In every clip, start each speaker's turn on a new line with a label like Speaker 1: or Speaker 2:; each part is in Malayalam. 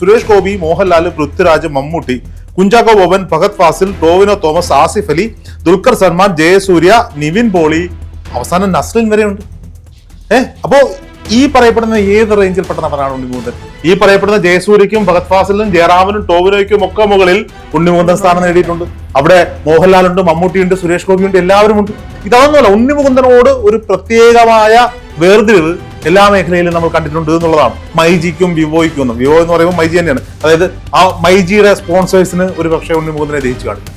Speaker 1: സുരേഷ് ഗോപി മോഹൻലാൽ പൃഥ്വിരാജ് മമ്മൂട്ടി കുഞ്ചാക്കോ ബോബൻ ഭഗത് ഫാസിൽ ടോവിനോ തോമസ് ആസിഫ് അലി ദുൽഖർ സൽമാൻ ജയസൂര്യ നിവിൻ പോളി. അവസാനം നസ്ലിൻ വരെയുണ്ട്. ഏഹ് അപ്പോ ഈ പറയപ്പെടുന്ന ഏത് റേഞ്ചിൽപ്പെട്ട നടനാണ് ഉണ്ണിമുകുന്ദൻ? ഈ പറയപ്പെടുന്ന ജയസൂര്യക്കും ഭഗത് ഫാസിലിനും ജയറാമനും ടോവിനോയ്ക്കും ഒക്കെ മുകളിൽ ഉണ്ണിമുകുന്ദൻ സ്ഥാനം നേടിയിട്ടുണ്ട്. അവിടെ മോഹൻലാലുണ്ട് മമ്മൂട്ടിയുണ്ട് സുരേഷ് ഗോപിയുണ്ട് എല്ലാവരും ഉണ്ട് ഇതൊന്നുമല്ല ഉണ്ണിമുകുന്ദനോട് ഒരു പ്രത്യേകമായ വേർതിരിവ്. എല്ലാ മേഖലയിലും നമ്മൾ കണ്ടിട്ടുണ്ട് എന്നുള്ളതാണ്. മൈജിക്കും വിവോയ്ക്കും ഒന്നും. വിവോ എന്ന് പറയുമ്പോൾ മൈജി തന്നെയാണ്. അതായത് ആ മൈജിയുടെ സ്പോൺസേഴ്സിന് ഒരു പക്ഷേ ഉണ്ണിമുകുന്ദനെ ജയിച്ചു കാണും.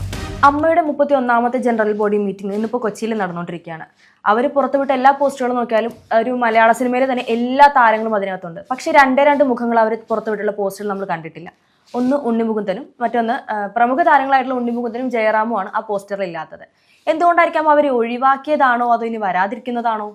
Speaker 2: അമ്മയുടെ മുപ്പത്തി ഒന്നാമത്തെ ജനറൽ ബോഡി മീറ്റിംഗ് ഇന്നിപ്പോൾ കൊച്ചിയിൽ നടന്നുകൊണ്ടിരിക്കുകയാണ്. അവർ പുറത്തുവിട്ട എല്ലാ പോസ്റ്റുകളും നോക്കിയാലും ഒരു മലയാള സിനിമയിലെ തന്നെ എല്ലാ താരങ്ങളും അതിനകത്തുണ്ട്. പക്ഷെ രണ്ടേ രണ്ട് മുഖങ്ങൾ അവർ പുറത്തുവിട്ടുള്ള പോസ്റ്റുകൾ നമ്മൾ കണ്ടിട്ടില്ല. ഒന്ന് ഉണ്ണിമുകുന്ദനും മറ്റൊന്ന് പ്രമുഖ താരങ്ങളായിട്ടുള്ള ഉണ്ണിമുകുന്ദനും ജയറാമുമാണ് ആ പോസ്റ്ററിൽ ഇല്ലാത്തത്. എന്തുകൊണ്ടായിരിക്കാം അവർ ഒഴിവാക്കിയതാണോ അതോ ഇനി വരാതിരിക്കുന്നതാണോ?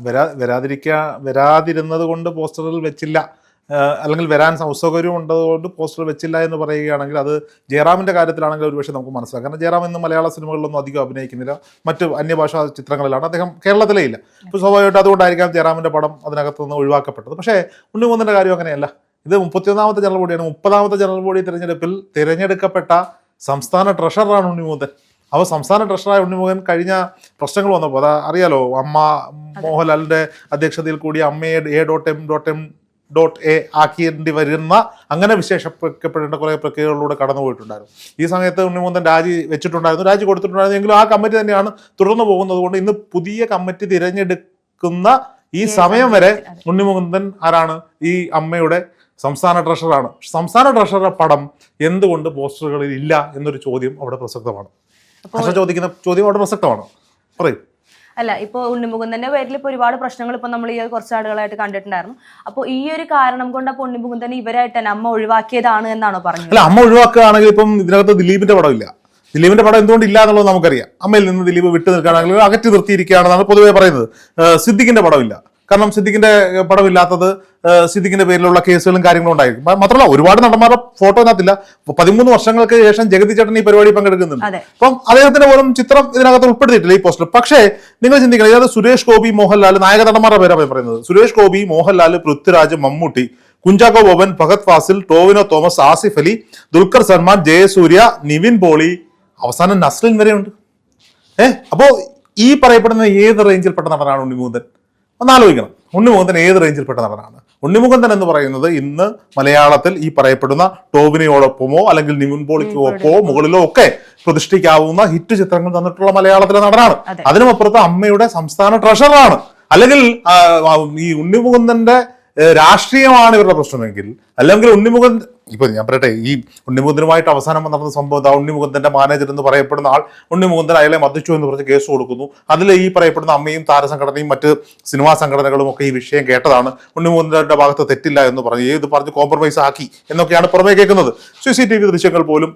Speaker 1: വരാ വരാതിരിക്കാ വരാതിരുന്നത് കൊണ്ട് പോസ്റ്ററിൽ വെച്ചില്ല. അല്ലെങ്കിൽ വരാൻ സൗസൗകര്യം ഉണ്ടതുകൊണ്ട് പോസ്റ്റർ വെച്ചില്ല എന്ന് പറയുകയാണെങ്കിൽ അത് ജയറാമിന്റെ കാര്യത്തിലാണെങ്കിൽ ഒരുപക്ഷെ നമുക്ക് മനസ്സിലാക്കാം. കാരണം ജയറാം ഇന്ന് മലയാള സിനിമകളിലൊന്നും അധികം അഭിനയിക്കുന്നില്ല. മറ്റ് അന്യഭാഷാ ചിത്രങ്ങളിലാണ്. അദ്ദേഹം കേരളത്തിലേ ഇല്ല. അപ്പോൾ സ്വാഭാവികമായിട്ട് അതുകൊണ്ടായിരിക്കാം ജയറാമിന്റെ പടം അതിനകത്ത് നിന്ന് ഒഴിവാക്കപ്പെട്ടത്. പക്ഷേ ഉണ്ണിമൂന്നിന്റെ കാര്യം അങ്ങനെയല്ല. ഇത് മുപ്പത്തിയൊന്നാമത്തെ ജനറൽ ബോഡിയാണ്. മുപ്പതാമത്തെ ജനറൽ ബോഡി തിരഞ്ഞെടുപ്പിൽ തിരഞ്ഞെടുക്കപ്പെട്ട സംസ്ഥാന ട്രഷറാണ് ഉണ്ണിമുകുന്ദൻ അപ്പോൾ സംസ്ഥാന ട്രഷറായ ഉണ്ണിമുഖൻ കഴിഞ്ഞ പ്രശ്നങ്ങൾ വന്നപ്പോൾ അത് അറിയാലോ അമ്മ മോഹൻലാലിന്റെ അധ്യക്ഷതയിൽ കൂടി അമ്മയെ A dot M dot M dot A ആക്കേണ്ടി വരുന്ന അങ്ങനെ വിശേഷിപ്പിക്കപ്പെടേണ്ട കുറേ പ്രക്രിയകളിലൂടെ കടന്നു പോയിട്ടുണ്ടായിരുന്നു ഈ സമയത്ത് ഉണ്ണിമുന്തൻ രാജി വെച്ചിട്ടുണ്ടായിരുന്നു. രാജി കൊടുത്തിട്ടുണ്ടായിരുന്നു. എങ്കിലും ആ കമ്മിറ്റി തന്നെയാണ് തുടർന്നു പോകുന്നത് കൊണ്ട് ഇന്ന് പുതിയ കമ്മിറ്റി തിരഞ്ഞെടുക്കുന്ന ഈ സമയം വരെ ഉണ്ണിമുകുന്ദൻ ആരാണ്? ഈ അമ്മയുടെ സംസ്ഥാന ട്രഷറാണ്. സംസ്ഥാന ട്രഷറുടെ പടം എന്തുകൊണ്ട് പോസ്റ്ററുകളിൽ ഇല്ല എന്നൊരു ചോദ്യം അവിടെ പ്രസക്തമാണ്. ചോദിക്കുന്ന ചോദ്യം അവിടെ പ്രസക്തമാണ്? പറയും.
Speaker 2: അല്ല ഇപ്പോൾ ഉണ്ണിമുകുന്ദന്റെ പേരിൽ ഇപ്പൊ ഒരുപാട് പ്രശ്നങ്ങൾ ഇപ്പൊ നമ്മൾ ഈ കുറച്ച് ആളുകളായിട്ട് കണ്ടിട്ടുണ്ടായിരുന്നു. അപ്പോൾ ഈ ഒരു കാരണം കൊണ്ട് അപ്പോൾ ഉണ്ണിമുകുന്ദൻ ഇവരായിട്ട് തന്നെ അമ്മ ഒഴിവാക്കിയതാണ് എന്നാണോ പറഞ്ഞത്?
Speaker 1: അല്ല അമ്മ ഒഴിവാക്കുകയാണെങ്കിൽ ഇപ്പം ഇതിനകത്ത് ദിലീപിന്റെ പടമില്ല. ദിലീപിന്റെ പടം എന്തുകൊണ്ട് ഇല്ല എന്നുള്ളത് നമുക്കറിയാം. അമ്മയിൽ നിന്ന് ദിലീപ് വിട്ടു നിൽക്കുകയാണെങ്കിൽ അകറ്റി നിർത്തിയിരിക്കുകയാണെന്നാണ് പൊതുവെ പറയുന്നത്. സിദ്ദിഖിന്റെ പടമില്ല. കാരണം സിദ്ദിഖിന്റെ പടമില്ലാത്തത് ഇല്ലാത്തത് സിദ്ദിഖിന്റെ പേരിലുള്ള കേസുകളും കാര്യങ്ങളും ഉണ്ടായിരിക്കും. മാത്രമല്ല ഒരുപാട് നടന്മാരുടെ ഫോട്ടോ ഇതിനകത്തില്ല. പതിമൂന്ന് വർഷങ്ങൾക്ക് ശേഷം ജഗതി ചേട്ടൻ ഈ പരിപാടി പങ്കെടുക്കുന്നുണ്ട്. അപ്പം അദ്ദേഹത്തിന്റെ പോലും ചിത്രം ഇതിനകത്ത് ഉൾപ്പെടുത്തിയിട്ടില്ല ഈ പോസ്റ്റർ പക്ഷേ നിങ്ങൾ ചിന്തിക്കണം ഇതായത് സുരേഷ് ഗോപി മോഹൻലാൽ നായക നടന്മാരുടെ പേരാണ് പറയുന്നത്. സുരേഷ് ഗോപി മോഹൻലാൽ പൃഥ്വിരാജ് മമ്മൂട്ടി കുഞ്ചാക്കോ ബോബൻ ഭഗത് ഫാസിൽ ടോവിനോ തോമസ് ആസിഫ് അലി ദുൽഖർ സൽമാൻ ജയസൂര്യ നിവിൻ പോളി. അവസാനം നസ്ലിൻ വരെയുണ്ട്. ഏഹ് അപ്പോ ഈ പറയപ്പെടുന്ന ഏത് റേഞ്ചിൽപ്പെട്ട നടനാണ് ഉണ്ണിമുകുന്ദൻ ഒന്ന് ആലോചിക്കണം. തന്നെ ഏത് റേഞ്ചിൽപ്പെട്ട നടനാണ് ഉണ്ണിമുഖന്തൻ എന്ന് പറയുന്നത് ഇന്ന് മലയാളത്തിൽ ഈ പറയപ്പെടുന്ന ടോവിനയോടൊപ്പമോ അല്ലെങ്കിൽ നിവിൻ പോളിക്കോപ്പോ മുകളിലോ ഒക്കെ പ്രതിഷ്ഠിക്കാവുന്ന ഹിറ്റ് ചിത്രങ്ങൾ തന്നിട്ടുള്ള മലയാളത്തിലെ നടനാണ്.
Speaker 2: അതെ.
Speaker 1: അതിനുമപ്പുറത്ത് അമ്മയുടെ സംസ്ഥാന ട്രഷറാണ് അല്ലെങ്കിൽ ഈ ഉണ്ണിമുകുന്ദന്റെ രാഷ്ട്രീയമാണ് ഇവരുടെ പ്രശ്നമെങ്കിൽ അല്ലെങ്കിൽ ഉണ്ണിമുഖൻ ഇപ്പൊ ഞാൻ പറയട്ടെ ഈ ഉണ്ണിമുകുന്ദനുമായിട്ട് അവസാനം നടന്ന സംഭവം ആ ഉണ്ണിമുകുന്ദന്റെ മാനേജർ എന്ന് പറയപ്പെടുന്ന ആൾ ഉണ്ണിമുകുന്ദൻ അയാളെ മതിച്ചു എന്ന് പറഞ്ഞ് കേസ് കൊടുക്കുന്നു. അതിൽ ഈ പറയപ്പെടുന്ന അമ്മയും താരസംഘടനയും മറ്റ് സിനിമാ സംഘടനകളും ഒക്കെ ഈ വിഷയം കേട്ടതാണ്. ഉണ്ണിമുകുന്ദന്റെ ഭാഗത്ത് തെറ്റില്ല എന്ന് പറഞ്ഞ്. ഏത് പറഞ്ഞ് കോംപ്രമൈസ് ആക്കി എന്നൊക്കെയാണ് പുറമേ കേൾക്കുന്നത്. സി സി ടി വി ദൃശ്യങ്ങൾ പോലും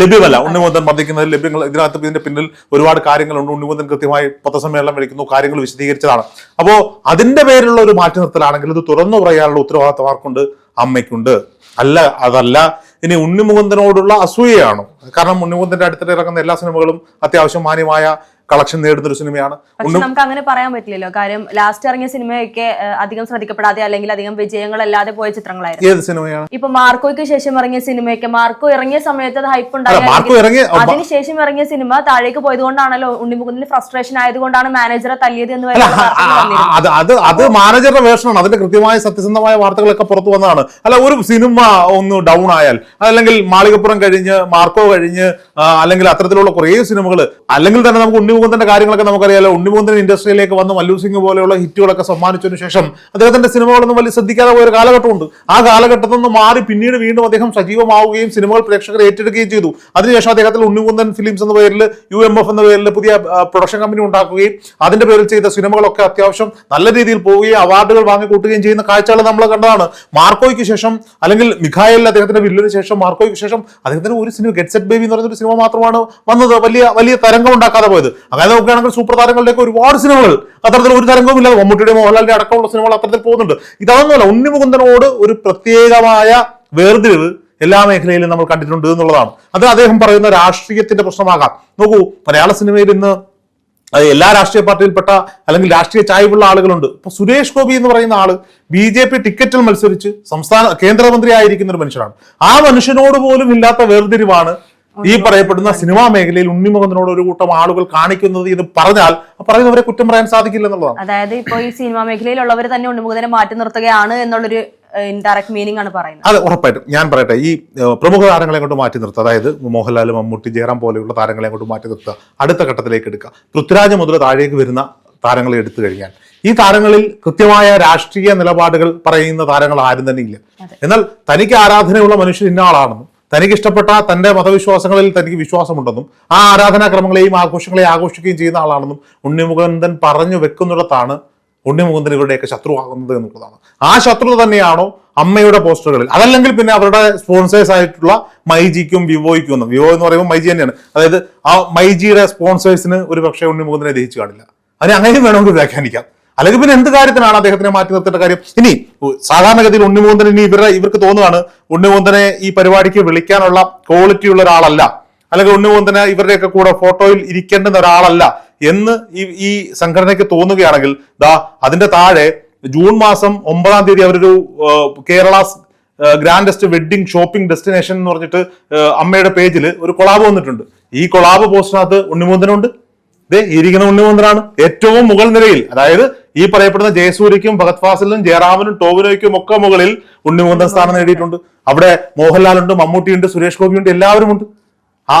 Speaker 1: ലഭ്യമല്ല. ഉണ്ണിമുതൻ മർദ്ദിക്കുന്നത് ലഭ്യങ്ങൾ ഇതിനകത്ത് ഇതിന്റെ പിന്നിൽ ഒരുപാട് കാര്യങ്ങളുണ്ട്. ഉണ്ണിമുതൻ കൃത്യമായി പത്രസമ്മേളനം വിളിക്കുന്നു കാര്യങ്ങൾ വിശദീകരിച്ചതാണ്. അപ്പോ അതിന്റെ പേരിലുള്ള ഒരു മാറ്റി നിർത്തലാണെങ്കിൽ ഇത് തുറന്നു പറയാനുള്ള ഉത്തരവാദിത്തം ആർക്കുണ്ട് അമ്മയ്ക്കുണ്ട്. അല്ല അതല്ല ഇനി ഉണ്ണിമുകുന്ദനോടുള്ള അസൂയയാണോ. കാരണം ഉണ്ണിമുകുന്ദന്റെ അടുത്തിടെ ഇറങ്ങുന്ന എല്ലാ സിനിമകളും അത്യാവശ്യം മാന്യമായ കളക്ഷൻ നേടുന്ന ഒരു സിനിമയാണ്.
Speaker 2: പക്ഷെ നമുക്ക് അങ്ങനെ പറയാൻ പറ്റില്ലല്ലോ. കാര്യം ലാസ്റ്റ് ഇറങ്ങിയ സിനിമയൊക്കെ അധികം ശ്രദ്ധിക്കപ്പെടാതെ അല്ലെങ്കിൽ അധികം വിജയങ്ങളല്ലാതെ പോയ ചിത്രങ്ങളായിരുന്നു.
Speaker 1: ഏത് സിനിമയാണ്?
Speaker 2: ഇപ്പൊ മാർക്കോയ്ക്ക് ശേഷം ഇറങ്ങിയ സിനിമയൊക്കെ മാർക്കോ ഇറങ്ങിയ സമയത്ത് അത് ഹൈപ്പ്
Speaker 1: ഇറങ്ങി
Speaker 2: അതിനുശേഷം ഇറങ്ങിയ സിനിമ താഴേക്ക് പോയതുകൊണ്ടാണല്ലോ ഉണ്ണിമുഖത്തിന് ഫ്രസ്ട്രേഷൻ ആയതുകൊണ്ടാണ് മാനേജറെ തല്ലിയത് എന്ന്
Speaker 1: അത് അത് അത് മാനേജറുടെ വേഷമാണ് അതിന്റെ കൃത്യമായ സത്യസന്ധമായ വാർത്തകളൊക്കെ പുറത്തു വന്നതാണ്. അല്ല ഒരു സിനിമ ഒന്ന് ഡൗൺ ആയാൽ അല്ലെങ്കിൽ മാളികപ്പുറം കഴിഞ്ഞ് മാർക്കോ കഴിഞ്ഞ് അല്ലെങ്കിൽ അത്തരത്തിലുള്ള കുറേ സിനിമകൾ അല്ലെങ്കിൽ തന്നെ നമുക്ക് ഉണ്ണിമുകുന്ദന്റെ കാര്യങ്ങളൊക്കെ നമുക്കറിയാലോ. ഉണ്ണിമുകുന്ദൻ ഇൻഡസ്ട്രിയിലേക്ക് വന്ന് മല്ലു സിംഗ് പോലെയുള്ള ഹിറ്റുകളൊക്കെ സമ്മാനിച്ചതിനു ശേഷം അദ്ദേഹത്തിന്റെ സിനിമകളൊന്നും വലിയ ശ്രദ്ധിക്കാതെ പോയ ഒരു കാലഘട്ടമുണ്ട്. ആ കാലഘട്ടത്തിൽ നിന്ന് മാറി പിന്നീട് വീണ്ടും അദ്ദേഹം സജീവമാവുകയും സിനിമകൾ പ്രേക്ഷകർ ഏറ്റെടുക്കുകയും ചെയ്തു. അതിനുശേഷം അദ്ദേഹത്തിൽ ഉണ്ണിമുകുന്ദൻ ഫിലിംസ് എന്ന പേരിൽ യു എം എഫ് എന്ന പേരിൽ പുതിയ പ്രൊഡക്ഷൻ കമ്പനി ഉണ്ടാക്കുകയും അതിന്റെ പേരിൽ ചെയ്ത സിനിമകളൊക്കെ അത്യാവശ്യം നല്ല രീതിയിൽ പോവുകയും അവാർഡുകൾ വാങ്ങിക്കൂട്ടുകയും ചെയ്യുന്ന കാഴ്ചകൾ നമ്മൾ കണ്ടതാണ്. മാർക്കോയ്ക്ക് ശേഷം അല്ലെങ്കിൽ മിഖായലിൽ അദ്ദേഹത്തിന്റെ വില്ലിന് ശേഷം മാർക്കോയ്ക്ക് ശേഷം അദ്ദേഹത്തിന് ഒരു സിനിമ ഗെറ്റ് സെറ്റ് ബേബി എന്ന് പറയുന്ന ഒരു സിനിമ മാത്രമാണ് വന്നത്. വലിയ വലിയ തരംഗം ഉണ്ടാക്കാതെ പോയത്. അങ്ങനെ നോക്കുകയാണെങ്കിൽ സൂപ്പർ താരങ്ങളുടെയൊക്കെ ഒരുപാട് സിനിമകൾ അത്തരത്തിൽ ഒരു തരംഗവും ഇല്ലാതെ മമ്മൂട്ടിയുടെ മോഹൻലാലിന്റെ അടക്കമുള്ള സിനിമകൾ അത്തരത്തിൽ പോകുന്നുണ്ട്. ഇതൊന്നുമല്ല ഉണ്ണിമുകുന്ദനോട് ഒരു പ്രത്യേകമായ വേർതിരിവ് എല്ലാ മേഖലയിലും നമ്മൾ കണ്ടിട്ടുണ്ട് എന്നുള്ളതാണ്. അത് അദ്ദേഹം പറയുന്ന രാഷ്ട്രീയത്തിന്റെ പ്രശ്നമാകാം. നോക്കൂ മലയാള സിനിമയിൽ ഇന്ന് എല്ലാ രാഷ്ട്രീയ പാർട്ടിയിൽപ്പെട്ട അല്ലെങ്കിൽ രാഷ്ട്രീയ ചായ്വുള്ള ആളുകളുണ്ട്. ഇപ്പൊ സുരേഷ് ഗോപി എന്ന് പറയുന്ന ആൾ ബി ജെ പി ടിക്കറ്റിൽ മത്സരിച്ച് സംസ്ഥാന കേന്ദ്രമന്ത്രി ആയിരിക്കുന്ന ഒരു മനുഷ്യനാണ്. ആ മനുഷ്യനോട് പോലും ഇല്ലാത്ത വേർതിരിവാണ് ഈ പറയപ്പെടുന്ന സിനിമാ മേഖലയിൽ ഉണ്ണിമുഖത്തിനോട് ഒരു കൂട്ടം ആളുകൾ കാണിക്കുന്നത് എന്ന് പറഞ്ഞാൽ പറയുന്നവരെ കുറ്റം പറയാൻ സാധിക്കില്ല എന്നുള്ളതാണ്.
Speaker 2: അതായത് ഇപ്പോൾ ഈ സിനിമാ മേഖലയിലുള്ളവർ തന്നെ ഉണ്ണിമുഖത്തിനെ മാറ്റി നിർത്തുകയാണ് എന്നുള്ളൊരു ഇൻഡയറക്ട് മീനിങ് ആണ് പറയുന്നത്.
Speaker 1: അതെ ഉറപ്പായിട്ടും. ഞാൻ പറയട്ടെ ഈ പ്രമുഖ താരങ്ങളെ കൊണ്ട് മാറ്റി നിർത്തുക അതായത് മോഹൻലാൽ മമ്മൂട്ടി ജയറാം പോലെയുള്ള താരങ്ങളെ കൊണ്ട് മാറ്റി നിർത്തുക അടുത്ത ഘട്ടത്തിലേക്ക് എടുക്കുക. പൃഥ്വിരാജ് മുതൽ താഴേക്ക് വരുന്ന താരങ്ങളെ എടുത്തു കഴിഞ്ഞാൽ ഈ താരങ്ങളിൽ കൃത്യമായ രാഷ്ട്രീയ നിലപാടുകൾ പറയുന്ന താരങ്ങൾ ആരും തന്നെ ഇല്ല. എന്നാൽ തനിക്ക് ആരാധനയുള്ള മനുഷ്യൻ ഇന്ന ആളാണെന്നും തനിക്ക് ഇഷ്ടപ്പെട്ട തന്റെ മതവിശ്വാസങ്ങളിൽ തനിക്ക് വിശ്വാസമുണ്ടെന്നും ആ ആരാധനാക്രമങ്ങളെയും ആഘോഷങ്ങളെയും ആഘോഷിക്കുകയും ചെയ്യുന്ന ആളാണെന്നും ഉണ്ണിമുകുന്ദൻ പറഞ്ഞു വെക്കുന്നിടത്താണ് ഉണ്ണിമുകുന്ദൻ ഇവരുടെയൊക്കെ ശത്രുവാകുന്നത് എന്നുള്ളതാണ്. ആ ശത്രുത തന്നെയാണോ അമ്മയുടെ പോസ്റ്ററുകളിൽ. അതല്ലെങ്കിൽ പിന്നെ അവരുടെ സ്പോൺസേഴ്സ് ആയിട്ടുള്ള മൈജിക്കും വിവോയ്ക്കും ഒന്നും. വിവോ എന്ന് പറയുമ്പോൾ മൈജി തന്നെയാണ്. അതായത് ആ മൈജിയുടെ സ്പോൺസേഴ്സിന് ഒരു പക്ഷേ ഉണ്ണിമുകുന്ദനെ ദഹിച്ചു കാണില്ല. അതിന് അങ്ങനെയും വേണമെങ്കിൽ വ്യാഖ്യാനിക്കാം. അല്ലെങ്കിൽ പിന്നെ എന്ത് കാര്യത്തിനാണ് അദ്ദേഹത്തിനെ മാറ്റി നിർത്തേണ്ട കാര്യം? ഇനി സാധാരണഗതിയിൽ ഉണ്ണിമുകുന്ദൻ ഇനി ഇവരുടെ ഇവർക്ക് തോന്നുകയാണ് ഉണ്ണിമുകുന്ദനെ ഈ പരിപാടിക്ക് വിളിക്കാനുള്ള ക്വാളിറ്റി ഉള്ള ഒരാളല്ല. അല്ലെങ്കിൽ ഉണ്ണിമുകുന്ദന് ഇവരുടെയൊക്കെ കൂടെ ഫോട്ടോയിൽ ഇരിക്കേണ്ടുന്ന ഒരാളല്ല എന്ന് ഈ ഈ സംഘടനയ്ക്ക് തോന്നുകയാണെങ്കിൽ ദാ അതിന്റെ താഴെ ജൂൺ മാസം ഒമ്പതാം തീയതി അവരൊരു Kerala grandest wedding shopping destination എന്ന് പറഞ്ഞിട്ട് അമ്മയുടെ പേജിൽ ഒരു കൊളാബ് വന്നിട്ടുണ്ട്. ഈ കൊളാബ് പോസ്റ്റിനകത്ത് ഈ ഇരിക്കുന്ന ഉണ്ണിമുകുന്ദനാണ് ഏറ്റവും മുകൾ നിരയിൽ. അതായത് ഈ പറയപ്പെടുന്ന ജയസൂര്യക്കും ഭഗത് ഫാസിലിനും ജയറാമനും ടോവിനോയ്ക്കും ഒക്കെ മുകളിൽ ഉണ്ണിമുകുന്ദൻ സ്ഥാനം നേടിയിട്ടുണ്ട്. അവിടെ മോഹൻലാൽ മോഹൻലാലുണ്ട് മമ്മൂട്ടിയുണ്ട് സുരേഷ് ഗോപിയുണ്ട് എല്ലാവരും ഉണ്ട് ആ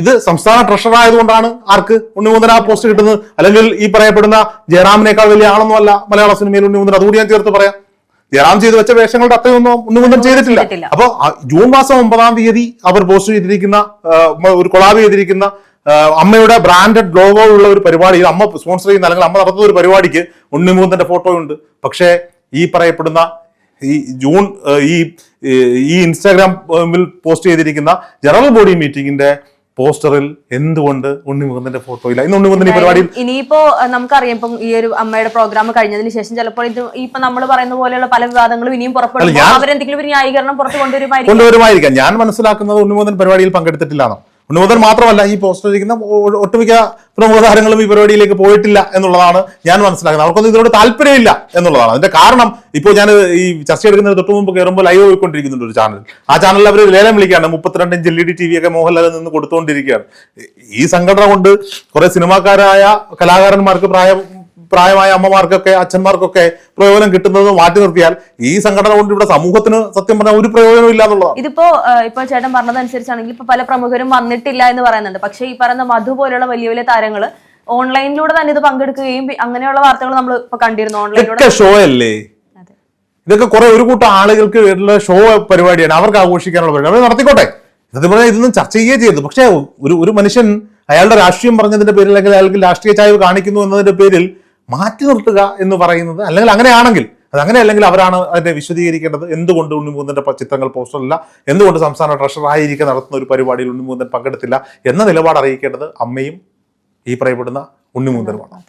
Speaker 1: ഇത് സംസ്ഥാന ട്രഷറർ ആയതുകൊണ്ടാണ് ആർക്ക് ഉണ്ണിമുകുന്ദൻ ആ പോസ്റ്റ് കിട്ടുന്നത്. അല്ലെങ്കിൽ ഈ പറയപ്പെടുന്ന ജയറാമിനേക്കാൾ വലിയ ആളൊന്നും അല്ല മലയാള സിനിമയിൽ ഉണ്ണിമുകുന്ദൻ അതുകൂടി ഞാൻ ചേർത്ത് പറയാം. ജയറാം ചെയ്തു വെച്ച വേഷങ്ങളുടെ അത്രയൊന്നും ഉണ്ണിമുകുന്ദൻ ചെയ്തിട്ടില്ല.
Speaker 2: ചെയ്തിട്ടില്ല.
Speaker 1: അപ്പൊ ജൂൺ മാസം ഒമ്പതാം തീയതി അവർ പോസ്റ്റ് ചെയ്തിരിക്കുന്ന ഒരു കൊളാബ് ചെയ്തിരിക്കുന്ന അമ്മയുടെ ബ്രാൻഡഡ് ലോഗോ ഉള്ള ഒരു പരിപാടി. അമ്മ സ്പോൺസർ ചെയ്യുന്ന അല്ലെങ്കിൽ അമ്മ നടത്തുന്ന ഒരു പരിപാടിക്ക് ഉണ്ണിമുകുന്ദന്റെ ഫോട്ടോ ഉണ്ട്. പക്ഷേ ഈ പറയപ്പെടുന്ന ഈ ജൂൺ ഈ ഈ ഇൻസ്റ്റാഗ്രാമിൽ പോസ്റ്റ് ചെയ്തിരിക്കുന്ന ജനറൽ ബോഡി മീറ്റിംഗിന്റെ പോസ്റ്ററിൽ എന്തുകൊണ്ട് ഉണ്ണിമുകുന്ദന്റെ ഫോട്ടോ ഇല്ല? ഇന്ന് ഉണ്ണിമുകുന്ദൻ ഈ പരിപാടിയിൽ
Speaker 2: ഇനിയിപ്പോ നമുക്കറിയാം ഇപ്പം ഈ ഒരു അമ്മയുടെ പ്രോഗ്രാം കഴിഞ്ഞതിന് ശേഷം ചിലപ്പോൾ ഇത് ഇപ്പൊ നമ്മൾ പറയുന്ന പോലെയുള്ള പല വിവാദങ്ങളും ഇനിയും പുറപ്പെടും. അവരെന്തെങ്കിലും ഒരു ന്യായീകരണം പുറത്ത് കൊണ്ടുവരുമായിരിക്കും.
Speaker 1: കൊണ്ടുവരുമായിരിക്കാം. ഞാൻ മനസ്സിലാക്കുന്നത് ഉണ്ണിമുകുന്ദൻ പരിപാടിയിൽ പങ്കെടുത്തിട്ടില്ലാന്നോ ഉണ്ണിമുകുന്ദൻ മാത്രമല്ല ഈ പോസ്റ്റർ ഇരിക്കുന്ന ഒട്ടുമിക്ക പ്രമുഖ താരങ്ങളും ഈ പരിപാടിയിലേക്ക് പോയിട്ടില്ല എന്നുള്ളതാണ് ഞാൻ മനസ്സിലാക്കുന്നത്. അവർക്കൊന്നും ഇതിനോട് താല്പര്യമില്ല എന്നുള്ളതാണ്. അതിന്റെ കാരണം ഇപ്പോൾ ഞാൻ ഈ ചർച്ച എടുക്കുന്നതിന് തൊട്ട് മുമ്പ് കയറുമ്പോൾ ലൈവ് പോയിക്കൊണ്ടിരിക്കുന്നുണ്ട് ഒരു ചാനൽ ആ ചാനലിൽ അവർ ലേലം വിളിക്കുകയാണ്. മുപ്പത്തിരണ്ട് inch L E D T V ഒക്കെ മോഹൻലാലിൽ നിന്ന് കൊടുത്തുകൊണ്ടിരിക്കുകയാണ് ഈ സംഘടന കൊണ്ട് കുറെ സിനിമാക്കാരായ കലാകാരന്മാർക്ക് പ്രായം പ്രായമായ അമ്മമാർക്കൊക്കെ അച്ഛന്മാർക്കൊക്കെ പ്രയോജനം കിട്ടുന്നത് മാറ്റി നിർത്തിയാൽ ഈ സംഘടന കൊണ്ട് ഇവിടെ സമൂഹത്തിന് സത്യം പറഞ്ഞാൽ ഒരു പ്രയോജനം ഇല്ല എന്നുള്ളതാണ്.
Speaker 2: ഇതിപ്പോ ഇപ്പൊ ചേട്ടൻ പറഞ്ഞതനുസരിച്ചാണെങ്കിൽ ഇപ്പൊ പല പ്രമുഖരും വന്നിട്ടില്ല എന്ന് പറയുന്നുണ്ട്. പക്ഷേ ഈ പറയുന്ന മധു പോലെയുള്ള വലിയ വലിയ താരങ്ങൾ ഓൺലൈനിലൂടെ തന്നെ ഇത് പങ്കെടുക്കുകയും അങ്ങനെയുള്ള വാർത്തകൾ നമ്മൾ ഇപ്പൊ കണ്ടിരുന്നു ഓൺലൈനിലൂടെ.
Speaker 1: ഷോ അല്ലേ. ഇതൊക്കെ കുറെ ഒരു കൂട്ടം ആളുകൾക്ക് ഷോ പരിപാടിയാണ്. അവർക്ക് ആഘോഷിക്കാനുള്ള പരിപാടി. അവർ നടത്തിക്കോട്ടെ. സത്യം പറഞ്ഞാൽ ഇതൊന്നും ചർച്ച ചെയ്യുകയേ ചെയ്തു പക്ഷേ ഒരു ഒരു മനുഷ്യൻ അയാളുടെ രാഷ്ട്രീയം പറഞ്ഞതിന്റെ പേരിൽ അല്ലെങ്കിൽ അയാൾക്ക് രാഷ്ട്രീയ ചായ്വ് കാണിക്കുന്നു എന്നതിന്റെ പേരിൽ മാറ്റി നിർത്തുക എന്ന് പറയുന്നത് അല്ലെങ്കിൽ അങ്ങനെയാണെങ്കിൽ അത് അങ്ങനെ അല്ലെങ്കിൽ അവരാണ് അതിനെ വിശദീകരിക്കേണ്ടത്. എന്തുകൊണ്ട് ഉണ്ണിമുകുന്ദന്റെ ചിത്രങ്ങൾ പോസ്റ്ററില്ല? എന്തുകൊണ്ട് സംസ്ഥാന ട്രഷറായിരിക്കും നടത്തുന്ന ഒരു പരിപാടിയിൽ ഉണ്ണിമുകുന്ദൻ പങ്കെടുത്തില്ല എന്ന നിലപാട് അറിയിക്കേണ്ടത് അമ്മയും ഈ പറയപ്പെടുന്ന ഉണ്ണിമുകുന്ദനുമാണ്.